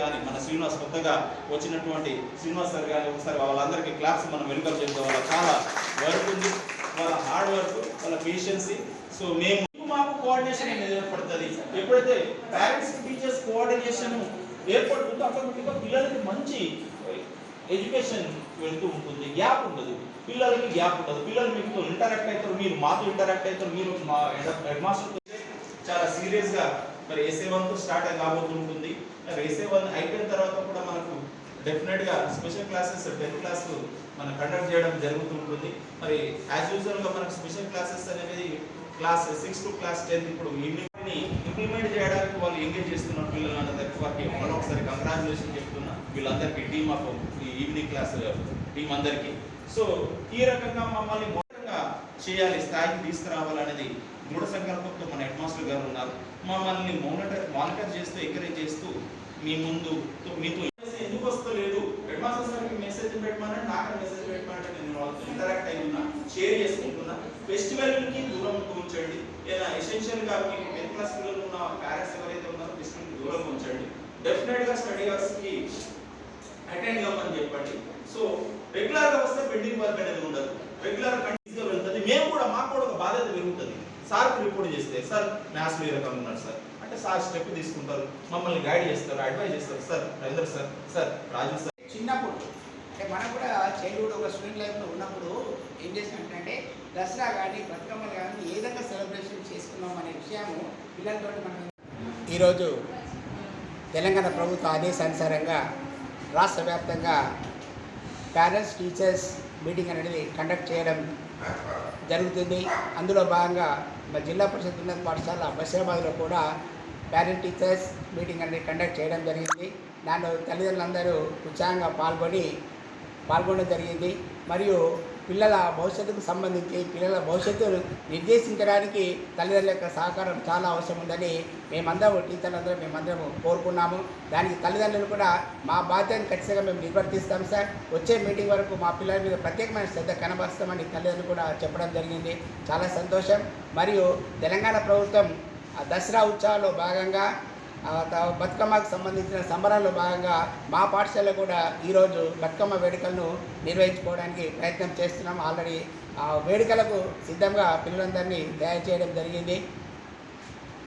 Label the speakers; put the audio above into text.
Speaker 1: కానీ మన శ్రీనివాస్ కొత్తగా వచ్చినటువంటి శ్రీనివాస్ సార్ కానీ ఒకసారి వాళ్ళందరికీ క్లాప్స్ మనం వెల్కమ్ చేద్దాం. వాళ్ళ చాలా వర్క్ ఉంది. వాళ్ళ హార్డ్ వర్క్ వాళ్ళ పేషెన్సీ సో మేము మాకు కోఆర్డినేషన్ అనేది ఏర్పడుతుంది. ఎప్పుడైతే పేరెంట్స్ టీచర్స్ కోఆర్డినేషన్ ఏర్పడుతుందో ఆటోమేటిక్గా పిల్లలకి మంచి ఎడ్యుకేషన్ వెళ్తూ ఉంటుంది. గ్యాప్ ఉండదు. పిల్లలకి గ్యాప్ ఉండదు. పిల్లలు మీతో ఇంటరాక్ట్ అవుతారు. మీరు మాతో ఇంటరాక్ట్ అవుతారు. మీరు మా హెడ్ మాస్టర్ చాలా సీరియస్గా మరి ఏసే వన్తో స్టార్ట్ కాబోతుంటుంది? మరి ఏసే వన్ అయిపోయిన తర్వాత కూడా మనకు డెఫినెట్గా స్పెషల్ క్లాసెస్ టెన్త్ క్లాస్ మనం కండక్ట్ చేయడం జరుగుతుంటుంది. మరి యాజ్ యూజువల్గా మనకు స్పెషల్ క్లాసెస్ అనేది class six to class tenth ఇప్పుడు ఈవినింగ్ని ఇంప్లిమెంట్ చేయడానికి వాళ్ళు ఎంగేజ్ చేస్తున్న పిల్లలందరికీ వారికి మరొకసారి కంగ్రాచులేషన్ చెప్తున్నా వీళ్ళందరికీ టీమ్ ఆఫ్ ఈ ఈవినింగ్ క్లాస్ టీం అందరికీ. సో ఈ రకంగా మమ్మల్ని మొత్తంగా చేయాలి స్థాయికి తీసుకురావాలనేది దృఢ మన హెడ్మాస్టర్ గారు ఉన్నారు. మమ్మల్ని మానిటర్ మానిటర్ చేస్తూ ఎంకరేజ్ చేస్తూ మీ ముందు మీతో ఎందుకు వస్తలేదు? హెడ్మాస్టర్ సార్కి మెసేజ్ పెట్టమని నాకు మెసేజ్ పెట్టమని నేను వాళ్ళతో ఇంటరాక్ట్ అయి ఉన్నా షేర్ చేసుకుంటున్నా. ఫెస్టివల్కి దూరం ఉంచండి. లేదా ఎసెన్షియల్గా మీకు మిడిల్ క్లాస్ పిల్లలు ఉన్న పేరెంట్స్ ఎవరైతే ఉన్నారో ఫెస్టివల్కి దూరం ఉంచండి. డెఫినెట్గా స్టడీ అవర్స్కి అటెండ్ అవ్వమని చెప్పండి. సో రెగ్యులర్గా వస్తే పెండింగ్ వర్క్ అనేది ఉండదు. రెగ్యులర్ కంటిన్యూస్ వెళ్తుంది. మేము కూడా మాకు కూడా ఒక బాధ్యత పెరుగుతుంది. సార్ రిపోర్ట్ చేస్తే సార్ మ్యాథ్స్లో ఈ రకంగా ఉన్నారు సార్. అంటే సార్ స్టెప్ తీసుకుంటారు మమ్మల్ని గైడ్ చేస్తారు అడ్వైజ్ చేస్తారు. Sir Ravindra sir sir Raju sir.
Speaker 2: చిన్నప్పుడు అంటే మనం కూడా చైల్డ్హుడ్ ఒక స్టూడెంట్ లైఫ్లో ఉన్నప్పుడు ఏం చేసినట్టంటే దసరా కానీ బతుకమ్మలు కానీ ఏ విధంగా సెలబ్రేషన్ చేసుకున్నాం అనే విషయము పిల్లలతో మనం ఈరోజు తెలంగాణ ప్రభుత్వ ఆదేశానుసారంగా రాష్ట్ర వ్యాప్తంగా పేరెంట్స్ టీచర్స్ మీటింగ్ అనేది కండక్ట్ చేయడం జరుగుతుంది. అందులో భాగంగా మా జిల్లా పరిషత్ ఉన్నత పాఠశాల బషీరాబాద్లో కూడా పేరెంట్ టీచర్స్ మీటింగ్ అనేది కండక్ట్ చేయడం జరిగింది. దాంట్లో తల్లిదండ్రులందరూ ఉత్సాహంగా పాల్గొని పాల్గొనడం జరిగింది. మరియు పిల్లల భవిష్యత్తుకు సంబంధించి పిల్లల భవిష్యత్తును నిర్దేశించడానికి తల్లిదండ్రుల యొక్క సహకారం చాలా అవసరం ఉందని మేమందరం టీచర్లందరం మేమందరం కోరుకున్నాము. దానికి తల్లిదండ్రులు కూడా మా బాధ్యతను ఖచ్చితంగా మేము నిర్వర్తిస్తాం సార్. వచ్చే మీటింగ్ వరకు మా పిల్లల మీద ప్రత్యేకమైన శ్రద్ధ కనబరుస్తామని తల్లిదండ్రులు కూడా చెప్పడం జరిగింది. చాలా సంతోషం. మరియు తెలంగాణ ప్రభుత్వం దసరా ఉత్సవాల్లో భాగంగా బతుకమ్మకు సంబంధించిన సంబరాల్లో భాగంగా మా పాఠశాలలో కూడా ఈరోజు బతుకమ్మ వేడుకలను నిర్వహించుకోవడానికి ప్రయత్నం చేస్తున్నాం. ఆల్రెడీ ఆ వేడుకలకు సిద్ధంగా పిల్లలందరినీ తయారు చేయడం జరిగింది.